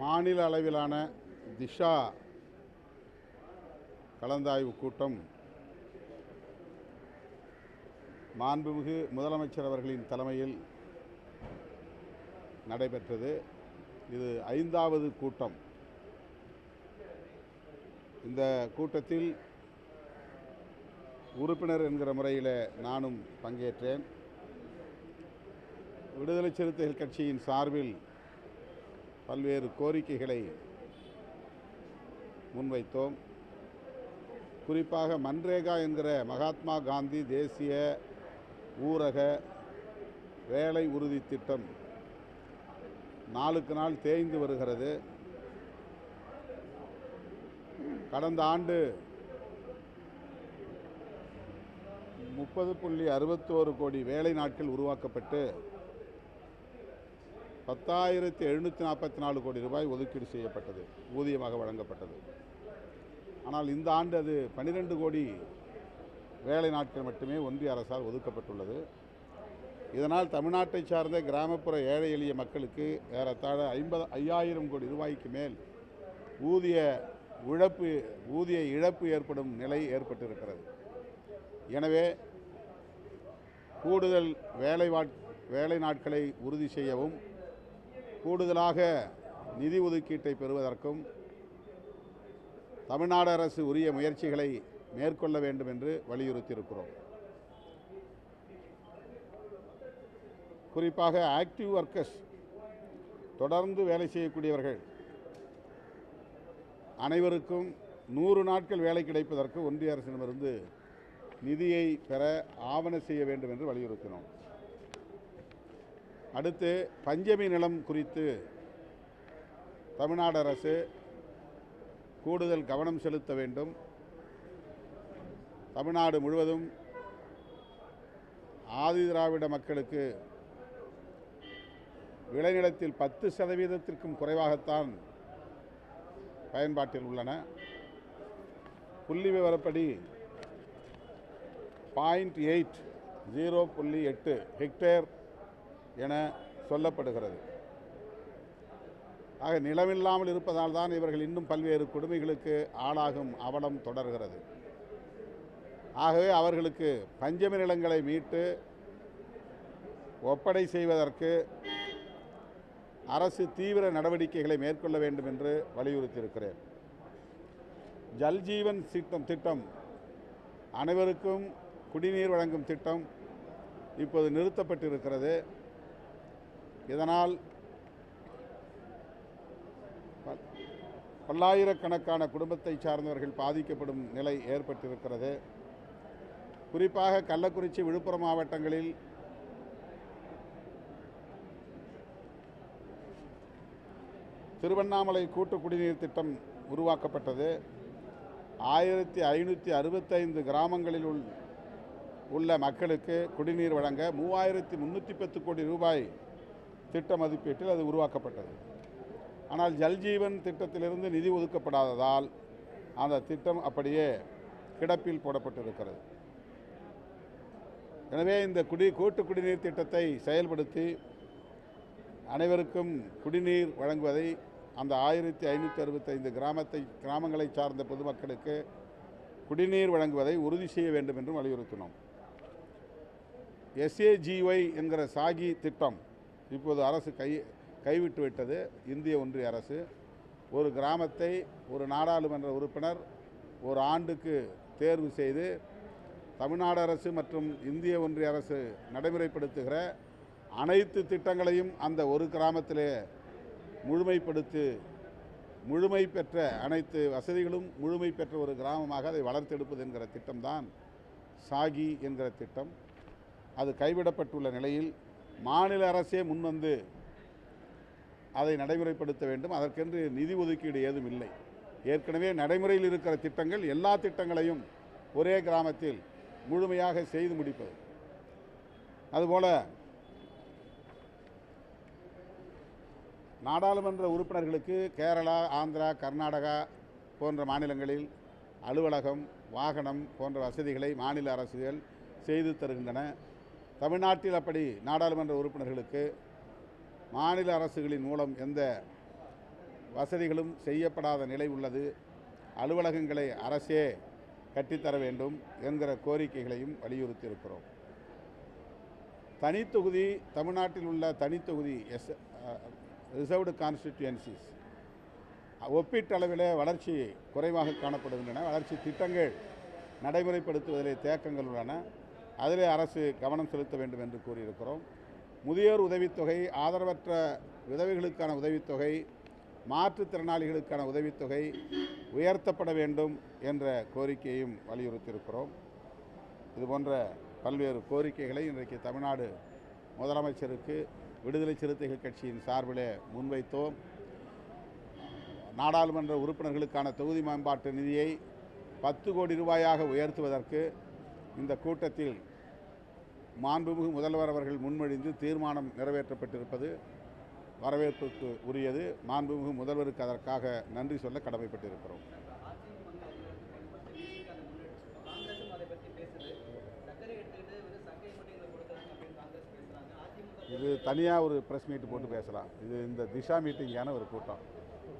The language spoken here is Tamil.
மாநில அளவிலான திஷா கலந்தாய்வு கூட்டம் மாண்புமிகு முதலமைச்சர் அவர்களின் தலைமையில் நடைபெற்றது. இது ஐந்தாவது கூட்டம். இந்த கூட்டத்தில் உறுப்பினர் என்கிற முறையில் நானும் பங்கேற்றேன். விடுதலை சிறுத்தைகள் கட்சியின் சார்பில் பல்வேறு கோரிக்கைகளை முன்வைத்தோம். குறிப்பாக மன்ரேகா என்கிற மகாத்மா காந்தி தேசிய ஊரக வேலை உறுதி திட்டம் நாளுக்கு நாள் தேய்ந்து வருகிறது. கடந்த ஆண்டு முப்பது புள்ளி அறுபத்தோரு கோடி வேலை நாட்கள் உருவாக்கப்பட்டு பத்தாயிரத்தி எழுநூற்றி நாற்பத்தி நாலு கோடி ரூபாய் ஒதுக்கீடு செய்யப்பட்டது ஊதியமாக வழங்கப்பட்டது. ஆனால் இந்த ஆண்டு அது பன்னிரெண்டு கோடி வேலை நாட்கள் மட்டுமே ஒன்றிய அரசால் ஒதுக்கப்பட்டுள்ளது. இதனால் தமிழ்நாட்டை சார்ந்த கிராமப்புற ஏழை எளிய மக்களுக்கு ஏறத்தாழ ஐம்பது ஐயாயிரம் கோடி ரூபாய்க்கு மேல் ஊதிய இழப்பு ஊதிய இழப்பு ஏற்படும் நிலை ஏற்பட்டிருக்கிறது. எனவே கூடுதல் வேலை வேலை நாட்களை உறுதி செய்யவும் கூடுதலாக நிதி ஒதுக்கீட்டை பெறுவதற்கும் தமிழ்நாடு அரசு உரிய முயற்சிகளை மேற்கொள்ள வேண்டும் என்று வலியுறுத்தியிருக்கிறோம். குறிப்பாக ஆக்டிவ் ஒர்க்கர்ஸ் தொடர்ந்து வேலை செய்யக்கூடியவர்கள் அனைவருக்கும் நூறு நாட்கள் வேலை கிடைப்பதற்கு ஒன்றிய அரசிடமிருந்து நிதியை பெற ஆவண செய்ய வேண்டும் என்று வலியுறுத்தினோம். அடுத்து பஞ்சமி நிலம் குறித்து தமிழ்நாடு அரசு கூடுதல் கவனம் செலுத்த வேண்டும். தமிழ்நாடு முழுவதும் ஆதி திராவிட மக்களுக்கு விளைநிலத்தில் பத்து சதவீதத்திற்கும் குறைவாகத்தான் பயன்பாட்டில் உள்ளன. புள்ளி விவரப்படி பாயிண்ட் எயிட் ஜீரோ புள்ளி எட்டு ஹெக்டேர் என சொல்லப்படுகிறது. ஆக நிலமில்லாமல் இருப்பதால் தான் இவர்கள் இன்னும் பல்வேறு கொடுமைகளுக்கு ஆளாகும் அவலம் தொடர்கிறது. ஆகவே அவர்களுக்கு பஞ்சமி நிலங்களை மீட்டு ஒப்படை செய்வதற்கு அரசு தீவிர நடவடிக்கைகளை மேற்கொள்ள வேண்டும் என்று வலியுறுத்தியிருக்கிறேன். ஜல்ஜீவன் திட்டம் திட்டம் அனைவருக்கும் குடிநீர் வழங்கும் திட்டம் இப்போது நிறுத்தப்பட்டிருக்கிறது. இதனால் பல்லாயிரக்கணக்கான குடும்பத்தை சார்ந்தவர்கள் பாதிக்கப்படும் நிலை ஏற்பட்டிருக்கிறது. குறிப்பாக கள்ளக்குறிச்சி விழுப்புரம் மாவட்டங்களில் திருவண்ணாமலை கூட்டு குடிநீர் திட்டம் உருவாக்கப்பட்டது. ஆயிரத்தி ஐநூற்றி அறுபத்தைந்து கிராமங்களில் உள் உள்ள மக்களுக்கு குடிநீர் வழங்க மூவாயிரத்தி முந்நூற்றி பத்து கோடி ரூபாய் திட்ட மதிப்பீட்டில் அது உருவாக்கப்பட்டது. ஆனால் ஜல்ஜீவன் திட்டத்திலிருந்து நிதி ஒதுக்கப்படாததால் அந்த திட்டம் அப்படியே கிடப்பில் போடப்பட்டிருக்கிறது. எனவே இந்த குடி கூட்டு குடிநீர் திட்டத்தை செயல்படுத்தி அனைவருக்கும் குடிநீர் வழங்குவதை அந்த ஆயிரத்தி ஐநூற்றி அறுபத்தைந்து கிராமத்தை கிராமங்களை சார்ந்த பொதுமக்களுக்கு குடிநீர் வழங்குவதை உறுதி செய்ய வேண்டும் என்றும் வலியுறுத்தினோம். எஸ்ஏஜிஒய் என்கிற சாகி திட்டம் இப்போது அரசு கை கைவிட்டு விட்டது இந்திய ஒன்றிய அரசு. ஒரு கிராமத்தை ஒரு நாடாளுமன்ற உறுப்பினர் ஒரு ஆண்டுக்கு தேர்வு செய்து தமிழ்நாடு அரசு மற்றும் இந்திய ஒன்றிய அரசு நடைமுறைப்படுத்துகிற அனைத்து திட்டங்களையும் அந்த ஒரு கிராமத்திலே முழுமைப்படுத்தி முழுமை பெற்ற அனைத்து வசதிகளும் முழுமை பெற்ற ஒரு கிராமமாக அதை வளர்த்தெடுப்பது என்கிற திட்டம்தான் சாகி என்கிற திட்டம். அது கைவிடப்பட்டுள்ள நிலையில் மாநில அரசே முன்வந்து அதை நடைமுறைப்படுத்த வேண்டும். அதற்கென்று நிதி ஒதுக்கீடு ஏதும் இல்லை. ஏற்கனவே நடைமுறையில் இருக்கிற திட்டங்கள் எல்லா திட்டங்களையும் ஒரே கிராமத்தில் முழுமையாக செய்து முடிப்பது. அதுபோல் நாடாளுமன்ற உறுப்பினர்களுக்கு கேரளா ஆந்திரா கர்நாடகா போன்ற மாநிலங்களில் அலுவலகம் வாகனம் போன்ற வசதிகளை மாநில அரசுகள் செய்து தருகின்றன. தமிழ்நாட்டில் அப்படி நாடாளுமன்ற உறுப்பினர்களுக்கு மாநில அரசுகளின் மூலம் எந்த வசதிகளும் செய்யப்படாத நிலை உள்ளது. அலுவலகங்களை அரசே கட்டித்தர வேண்டும் என்கிற கோரிக்கைகளையும் வலியுறுத்தியிருக்கிறோம். தனித்தொகுதி தமிழ்நாட்டில் உள்ள தனித்தொகுதி எஸ் ரிசர்வ்டு கான்ஸ்டிடியூன்சிஸ் ஒப்பீட்டளவிலே வளர்ச்சி குறைவாக காணப்படுகின்றன. வளர்ச்சி திட்டங்கள் நடைமுறைப்படுத்துவதிலே தேக்கங்கள் உள்ளன. அதிலே அரசு கவனம் செலுத்த வேண்டும் என்று கூறியிருக்கிறோம். முதியோர் உதவித்தொகை ஆதரவற்ற விதவைகளுக்கான உதவித்தொகை மாற்றுத்திறனாளிகளுக்கான உதவித்தொகை உயர்த்தப்பட வேண்டும் என்ற கோரிக்கையையும் வலியுறுத்தியிருக்கிறோம். இதுபோன்ற பல்வேறு கோரிக்கைகளை இன்றைக்கு தமிழ்நாடு முதலமைச்சருக்கு விடுதலை சிறுத்தைகள் கட்சியின் சார்பிலே முன்வைத்தோம். நாடாளுமன்ற உறுப்பினர்களுக்கான தொகுதி மேம்பாட்டு நிதியை பத்து கோடி ரூபாயாக உயர்த்துவதற்கு இந்த கூட்டத்தில் மாண்புமிகு முதல்வர் அவர்கள் முன்மொழிந்து தீர்மானம் நிறைவேற்றப்பட்டிருப்பது வரவேற்புக்கு உரியது. மாண்புமிகு முதல்வருக்கு அதற்காக நன்றி சொல்ல கடமைப்பட்டிருக்கிறோம். இது தனியாக ஒரு ப்ரெஸ் மீட் போட்டு பேசலாம். இது இந்த திஷா மீட்டிங்கான ஒரு கூட்டம்.